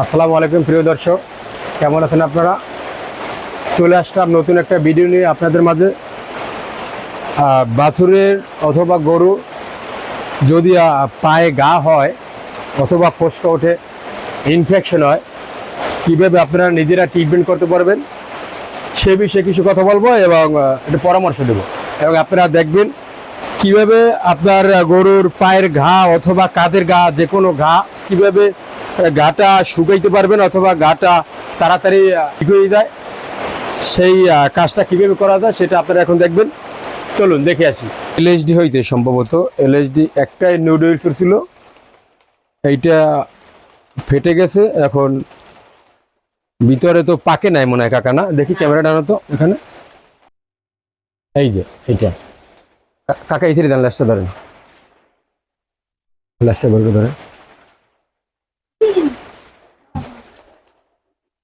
আসসালামু আলাইকুম, প্রিয় দর্শক। কেমন আছেন আপনারা? চলে আসলাম নতুন একটা ভিডিও নিয়ে আপনাদের মাঝে। বাছুরের অথবা গরু যদি পায়ে গা হয় অথবা ফোসকা ওঠে ইনফেকশন হয়, কীভাবে আপনারা নিজেরা ট্রিটমেন্ট করতে পারবেন? সে বিষয়ে কিছু কথা বলব এবং একটা পরামর্শ দেব। এবং আপনারা দেখবেন কীভাবে আপনার গরুর পায়ের ঘা অথবা কাদের ঘা যে কোনো ঘা, কীভাবে ঘাটা শুকাইতে পারবেন অথবা গাটা তাড়াতাড়ি ঠিক হয়ে যায়। সেই কাজটা কীভাবে করা যায় সেটা আপনারা এখন দেখবেন। চলুন, দেখে আসি। এলএসডি হইতে সম্ভবত এলএসডি একটাই নুডলস ছিল। এইটা ফেটে গেছে, এখন ভিতরে তো পাকে নাই মনে হয় কাকা, না? দেখি ক্যামেরা আনো তো, এখানে। এই যে, এইটা। কাকা, এই দেন লাস্টটা ধরেন। লাস্টটা বলবে ধরেন।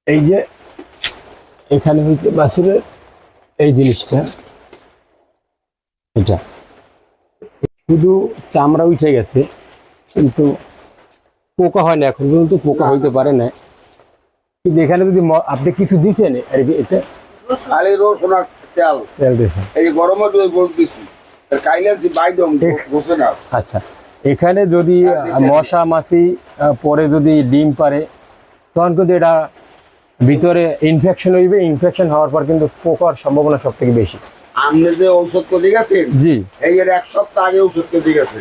এই যে এখানে হয়েছে বাছুরের এই জিনিসটা। এটা। শুধু চামড়া উঠে গেছে কিন্তু পোকা হয় না এখন পর্যন্ত পোকা হইতে পারে না। কিন্তু এখানে যদি আপনি কিছু দিছেন আর কি এতে? খালি রসুন আর তেল। তেল দিয়েছেন। এই গরমে দিছি। কাইলে যে বাইদম বসে না। আচ্ছা। এখানে যদি মশা মাছি পরে যদি ডিম পারে তখন কিন্তু এটা ভিতরে ইনফেকশন হইবে ইনফেকশন হওয়ার পর কিন্তু পোকার সম্ভাবনা সব থেকে বেশি। আপনি যে ঔষধ করে গেছেন জি। এই এর এক সপ্তাহ আগে ঔষধ করে গেছে।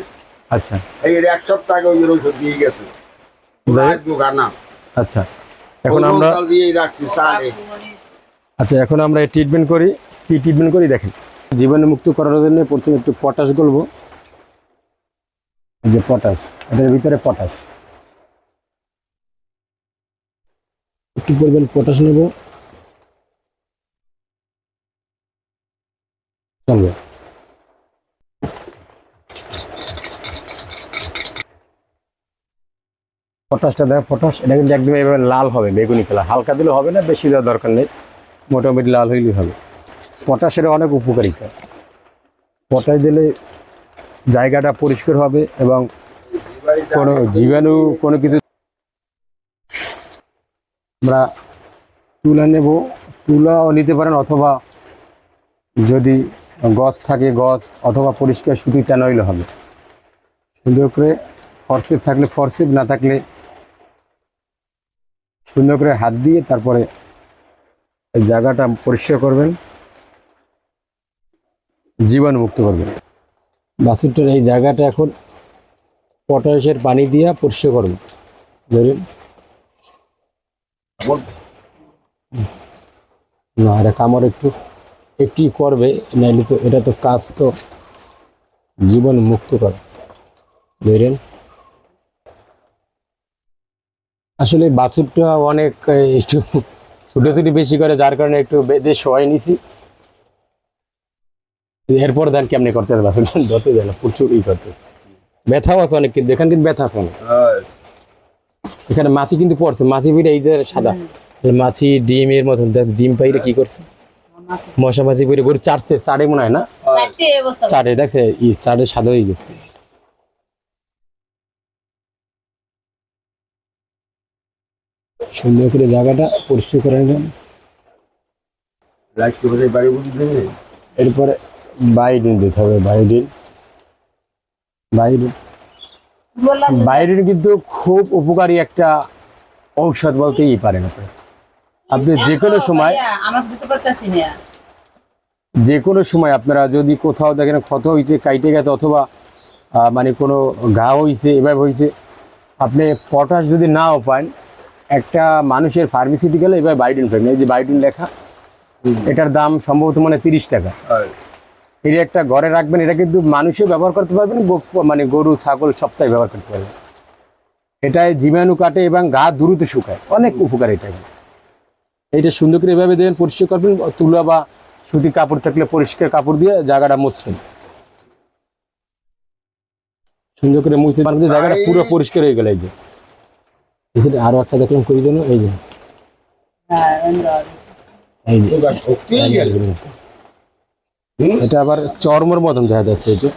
আচ্ছা। এই এর এক সপ্তাহ আগে ওই ঔষধ দিয়ে গেছে। আচ্ছা। এখন আমরা আচ্ছা এখন আমরা ট্রিটমেন্ট করি। কি ট্রিটমেন্ট করি দেখেন। জীবাণুমুক্ত করার জন্য প্রথমে একটু পটাশ গলবো। এই যে পটাশ এটার ভিতরে পটাশ একটু পরিমাণ পটাশ নেব। চলবে। পটাশটা দেখ পটাশ এটা কিন্তু একদম এভাবে লাল হবে, বেগুনি কালার হালকা দিলে হবে না, বেশি দেওয়ার দরকার নেই। মোটামুটি লাল হইলেই হবে। পটাশের অনেক উপকারিতা। পটাশ দিলে জায়গাটা পরিষ্কার হবে এবং কোনো জীবাণু, কোনো কিছু আমরা তুলা নেব, তুলাও নিতে পারেন অথবা যদি গছ থাকে গছ অথবা পরিষ্কার সুতি তা নইলে হবে। সুন্দর করে ফরসিপ থাকলে ফরসিপ, না থাকলে সুন্দর করে হাত দিয়ে তারপরে জায়গাটা পরিষ্কার করবেন, জীবাণুমুক্ত করবেন। বাছুরটার এই জায়গাটা এখন পটাশের পানি দিয়ে পরিষ্কার করবেন ধরুন না, এটা কামড় একটু একটু করবে, নাইলে তো এটা তো কাজ তো জীবন মুক্ত করে। ধরেন, আসলে বাছুরটা অনেক, একটু ছুটোছুটি বেশি করে, যার কারণে একটু বেঁধে শোয়াই নিছি। এরপর দেন কেমনি করতে বাছুর ধরতে দেয় না প্রচুর ই করতেছে। ব্যথাও আছে অনেক, কিন্তু এখানে কিন্তু ব্যথা আছে অনেক। এখানে মাছি কিন্তু পড়ছে মাছি পিঠে এই যে সাদা। মাছি ডিমের মতন দেখ ডিম পাইরে কি করছে? মশা মাছি পরে গরু চারছে চারে মনে হয় না? চারে দেখছে ই চারে সাদা হয়ে গেছে। সুন্দর করে জায়গাটা পরিষ্কার করে নেবেন লাইট করে বাড়ি বুঝি দেবে? এরপরে বাইডিন দিতে হবে বাইডিন বাইডিন বাইডিন কিন্তু খুব উপকারী একটা ঔষধ বলতেই পারেন আপনি। আপনি যে কোনো সময় যে কোনো সময় আপনারা যদি কোথাও দেখেন ক্ষত হইছে কাইটে গেছে অথবা আহ, মানে কোনো ঘা হইছে এভাবে হইছে আপনি পটাশ যদি নাও পান একটা মানুষের ফার্মেসিতে গেলে এবার বাইডিন পাবেন এই যে বাইডিন লেখা এটার দাম সম্ভবত মানে তিরিশ টাকা। এটা একটা ঘরে রাখবেন এটা কিন্তু মানুষে ব্যবহার করতে পারবেন মানে গরু ছাগল সপ্তাহে ব্যবহার করতে পারবেন। এটায় জীবাণু কাটে এবং গা দ্রুত শুকায় অনেক উপকার এটা। এইটা সুন্দর করে এভাবে দেবেন পরিষ্কার করবেন তুলা বা সুতি কাপড় থাকলে পরিষ্কার কাপড় দিয়ে জায়গাটা মুছবেন। সুন্দর করে মুছে পারবেন জায়গাটা পুরো পরিষ্কার হয়ে গেল এই যে। এখানে আরও একটা দেখলাম কই যেন এই যে। হ্যাঁ এই যে। এটা আবার চর্মর মতন দেখা যাচ্ছে এটা।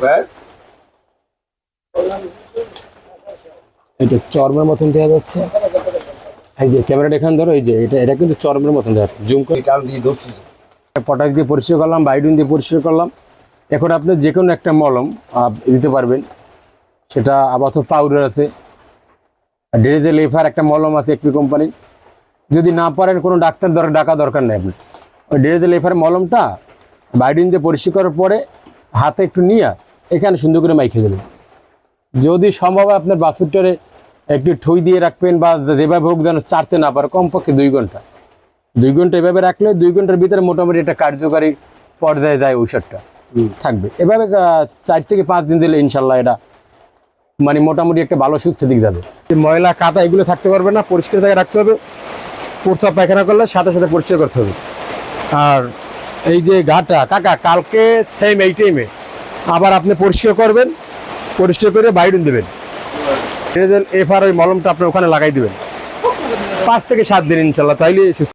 এটা চর্মের মতন দেখা যাচ্ছে। এই যে ক্যামেরাটা এখানে ধরো এই যে এটা এটা কিন্তু চরমের মতন দেখা যাচ্ছে। জুম করে পটাশ দিয়ে পরিষ্কার করলাম বাইডুন দিয়ে পরিষ্কার করলাম। এখন আপনি যে কোনো একটা মলম দিতে পারবেন। সেটা আপাতত পাউডার আছে। ডেরেজে লেফার একটা মলম আছে একটি কোম্পানির যদি না পারেন কোনো ডাক্তার দরকার ডাকা দরকার নেই আপনি ওই ডেরেজে লেফার মলমটা বাইডিন দিয়ে পরিষ্কার করার পরে হাতে একটু নিয়ে এখানে সুন্দর করে মাইখে দেবেন যদি সম্ভব হয় আপনার বাছুরটারে একটু ঠই দিয়ে রাখবেন বা যেভাবে হোক যেন চারতে না পারে কমপক্ষে দুই ঘণ্টা। দুই ঘণ্টা এভাবে রাখলে দুই ঘণ্টার ভিতরে মোটামুটি একটা কার্যকারী পর্যায়ে যায় ঔষধটা। থাকবে। এভাবে চার থেকে পাঁচ দিন দিলে ইনশাল্লাহ এটা মানে মোটামুটি একটা ভালো সুস্থ দিক যাবে। ময়লা কাদা এগুলো থাকতে পারবে না পরিষ্কার জায়গায় রাখতে হবে। প্রস্রাব পায়খানা করলে সাথে সাথে পরিষ্কার করতে হবে। আর এই যে গাটা, কাকা, কালকে সেম এই টাইমে আবার আপনি পরিষ্কার করবেন, পরিষ্কার করে বাইরুন দেবেন। এফ আর ওই মলমটা আপনি ওখানে লাগাই দেবেন। পাঁচ থেকে সাত দিন ইনশাল্লাহ, তাইলে